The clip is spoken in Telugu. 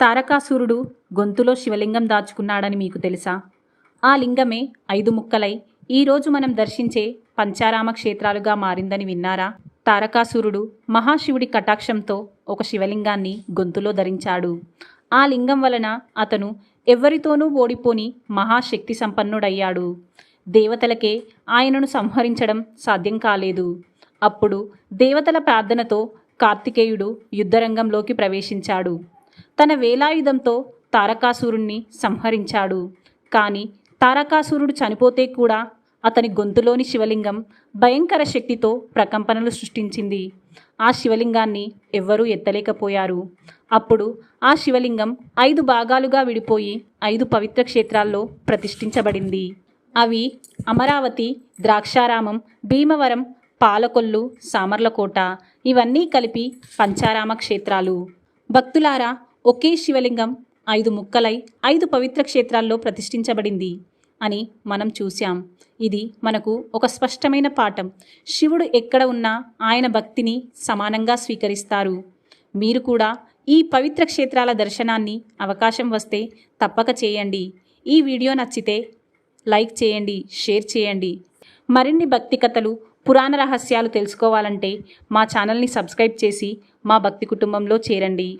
తారకాసురుడు గొంతులో శివలింగం దాచుకున్నాడని మీకు తెలుసా? ఆ లింగమే ఐదు ముక్కలై ఈరోజు మనం దర్శించే పంచారామ క్షేత్రాలుగా మారిందని విన్నారా? తారకాసురుడు మహాశివుడి కటాక్షంతో ఒక శివలింగాన్ని గొంతులో ధరించాడు. ఆ లింగం వలన అతను ఎవ్వరితోనూ ఓడిపోని మహాశక్తి సంపన్నుడయ్యాడు. దేవతలకే ఆయనను సంహరించడం సాధ్యం కాలేదు. అప్పుడు దేవతల ప్రార్థనతో కార్తికేయుడు యుద్ధరంగంలోకి ప్రవేశించాడు. తన వేలాయుధంతో తారకాసురుణ్ణి సంహరించాడు. కానీ తారకాసురుడు చనిపోతే కూడా అతని గొంతులోని శివలింగం భయంకర శక్తితో ప్రకంపనలు సృష్టించింది. ఆ శివలింగాన్ని ఎవ్వరూ ఎత్తలేకపోయారు. అప్పుడు ఆ శివలింగం ఐదు భాగాలుగా విడిపోయి ఐదు పవిత్ర క్షేత్రాల్లో ప్రతిష్ఠించబడింది. అవి అమరావతి ద్రాక్షారామం భీమవరం పాలకొల్లు సామర్లకోట ఇవన్నీ కలిపి పంచారామ క్షేత్రాలు. భక్తులారా ఒకే శివలింగం ఐదు ముక్కలై ఐదు పవిత్ర క్షేత్రాల్లో ప్రతిష్ఠించబడింది అని మనం చూశాం. ఇది మనకు ఒక స్పష్టమైన పాఠం. శివుడు ఎక్కడ ఉన్నా ఆయన భక్తిని సమానంగా స్వీకరిస్తారు. మీరు కూడా ఈ పవిత్ర క్షేత్రాల దర్శనాన్ని అవకాశం వస్తే తప్పక చేయండి. ఈ వీడియో నచ్చితే లైక్ చేయండి షేర్ చేయండి. మరిన్ని భక్తి కథలు పురాణ రహస్యాలు తెలుసుకోవాలంటే మా ఛానల్ని సబ్స్క్రైబ్ చేసి మా భక్తి కుటుంబంలో చేరండి.